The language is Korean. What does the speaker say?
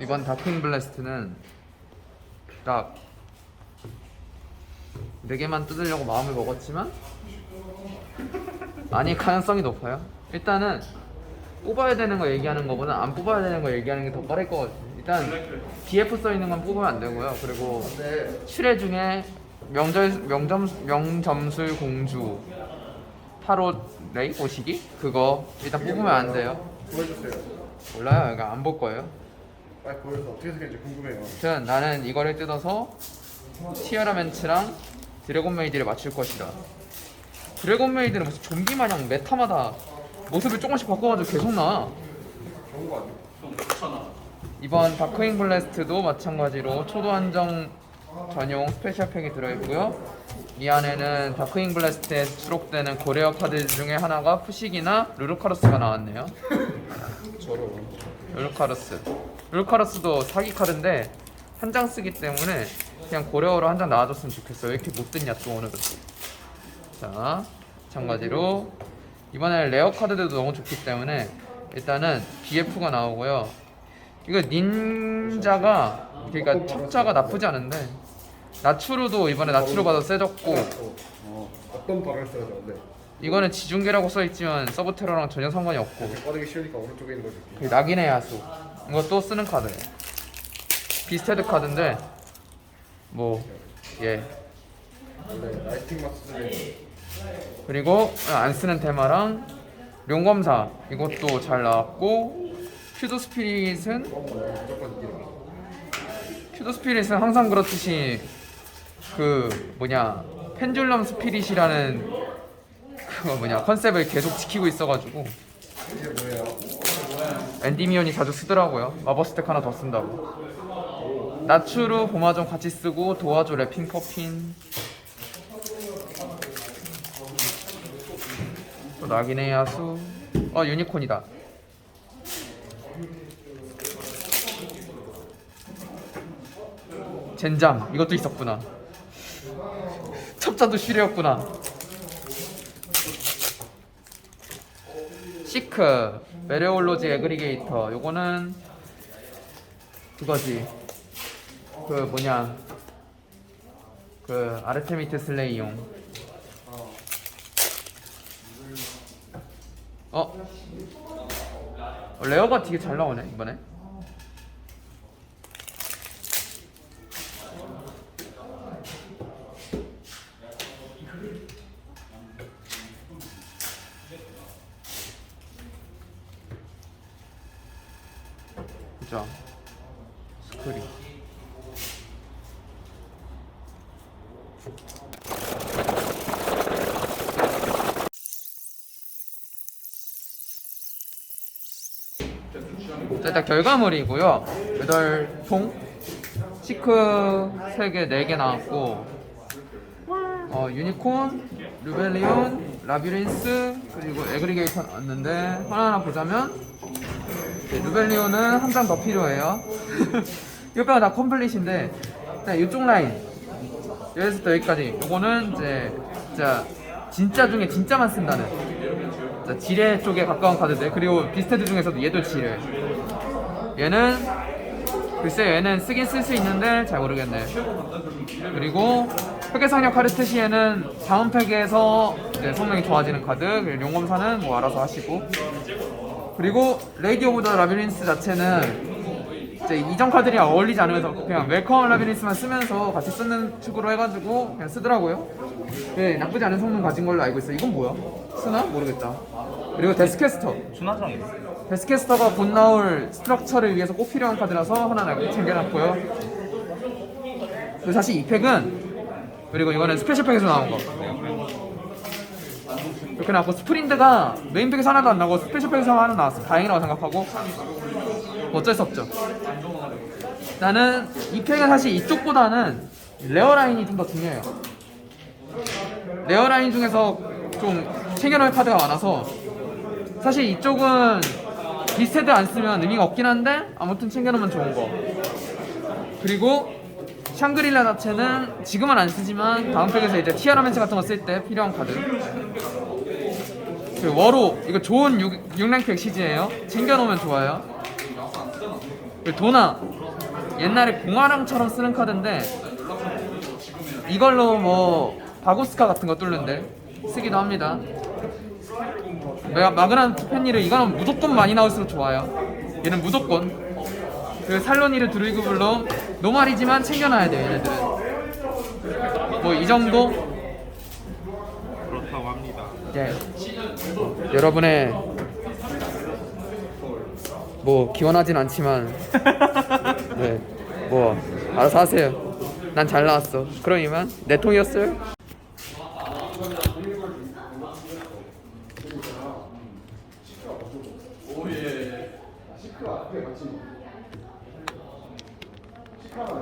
이번 다크윙 블래스트는 딱 4개만 뜯으려고 마음을 먹었지만 아닐 가능성이 높아요. 일단은 뽑아야 되는 거 얘기하는 거보다 안 뽑아야 되는 거 얘기하는 게 더 빠를 것 같아요. 일단 BF 써 있는 건 뽑으면 안 되고요. 그리고 출애 중에 명절, 명점, 명점술 공주 타로 레이 오시기? 그거 일단 뽑으면 안 돼요. 보여주세요. 몰라요 그러니까 안 볼 거예요 빨리 보여서 어떻게 생겼는지 궁금해요. 아무튼 나는 이거를 뜯어서 티아라 멘츠랑 드래곤 메이드를 맞출 것이다. 드래곤 메이드는 무슨 좀비 마냥 메타마다 모습을 조금씩 바꿔가지고 계속 나와. 좋은 거 아니야? 이번 다크윙 블래스트도 마찬가지로 초도 한정 전용 스페셜 팩이 들어있고요. 이 안에는 다크윙 블래스트에 수록되는 고레어 카드 중에 하나가 푸식이나 루루카루스가 나왔네요. 저런. 루루카루스. 루루카루스도 사기 카드인데 한 장 쓰기 때문에 그냥 고레어로 한 장 나와줬으면 좋겠어. 왜 이렇게 못 듣냐 또 오늘은. 자, 마찬가지로 이번에 레어 카드들도 너무 좋기 때문에 일단은 BF가 나오고요. 이거 닌자가 그러니까 첩자가 나쁘지 않은데 나추루도 이번에 나추루 가도 세졌고 어, 어떤 발을 써야 되는데? 이거는 지중계라고 써있지만 서브 테러랑 전혀 상관이 없고. 꺼내기 쉬우니까 오른쪽에 있는 거 줄게. 그 낙인의 야수. 이거 또 쓰는 카드예요 비스테드 카드인데 뭐예. 원래 라이팅 마스 쓰면 그리고 안 쓰는 테마랑 용검사. 이것도 잘 나왔고 퓨드 스피릿은? 무조건 이기라. 퓨드 스피릿은 항상 그렇듯이 그 뭐냐 펜줄럼 스피릿이라는 그거 뭐냐 컨셉을 계속 지키고 있어가지고. 이게 뭐예요? 엔디미온이 자주 쓰더라고요. 마법 스택 하나 더 쓴다고. 나추루 보마좀 같이 쓰고 도와줘 래핑 퍼핀 또 낙인의 야수. 어 유니콘이다. 젠장. 이것도 있었구나. 첩자도 쉬려였구나 시크 메레올로지 에그리게이터. 요거는 그거지. 그 뭐냐. 그 아르테미트 슬레이용. 어? 어, 레어가 되게 잘 나오네 이번에 그죠 스크린 자, 일단 결과물이고요. 8통 시크 3개, 4개 나왔고 어, 유니콘, 루벨리온, 라비린스 그리고 에그리게이터 나왔는데 하나하나 보자면 네, 루벨리온은 한장 더 필요해요. 이거 빼고 다 컴플릿인데 일단 이쪽 라인. 여기서부터 여기까지. 요거는 이제 진짜 진짜 중에 진짜만 쓴다는. 자, 지뢰 쪽에 가까운 카드들. 그리고 비스테드 중에서도 얘도 지뢰. 얘는 글쎄 얘는 쓰긴 쓸 수 있는데 잘 모르겠네. 그리고 흑해상력 카르트 시에는 다음 팩에서 성능이 좋아지는 카드. 용검사는 뭐 알아서 하시고 그리고 레이디 오브 더 라비린스 자체는 이제 이전 카드랑 어울리지 않으면서 그냥 웰컴 라비린스만 쓰면서 같이 쓰는 축으로 해가지고 그냥 쓰더라고요. 네, 나쁘지 않은 성능 가진 걸로 알고 있어요. 이건 뭐야? 쓰나? 모르겠다. 그리고 데스캐스터. 준하장이네. 데스캐스터가 곧 나올 스트럭처를 위해서 꼭 필요한 카드라서 하나 챙겨놨고요. 그리고 사실 이 팩은 그리고 이거는 스페셜 팩에서 나온 거. 이렇게 나왔고 스프린드가 메인 팩에서 하나도 안 나오고 스페셜 팩에서 하나 나왔어. 다행이라고 생각하고 뭐 어쩔 수 없죠. 나는 이 팩은 사실 이쪽보다는 레어 라인이 좀 더 중요해요. 레어 라인 중에서 좀 챙겨놓을 카드가 많아서 사실 이쪽은 비스테드 안 쓰면 의미가 없긴 한데 아무튼 챙겨놓으면 좋은 거. 그리고 샹그릴라 자체는 지금은 안 쓰지만 다음 팩에서 이제 티아라 멘츠 같은 거 쓸 때 필요한 카드. 그 워로 이거 좋은 6, 6랭 팩 시즈예요. 챙겨놓으면 좋아요. 그리고 도나 옛날에 공화랑처럼 쓰는 카드인데 이걸로 뭐 바고스카 같은 거 뚫는데 쓰기도 합니다. 내가 마그난 투펜니를 이거는 무조건 많이 나올수록 좋아요. 얘는 무조건 그 살로니르 드루이그 블럼 노말이지만 챙겨놔야 돼요 얘네들은 뭐 이 정도 그렇다고 합니다. 예. 여러분의 뭐 기원하진 않지만 네. 뭐 알아서 하세요. 난 잘 나왔어. 그럼 이만 내 통이었어요. color.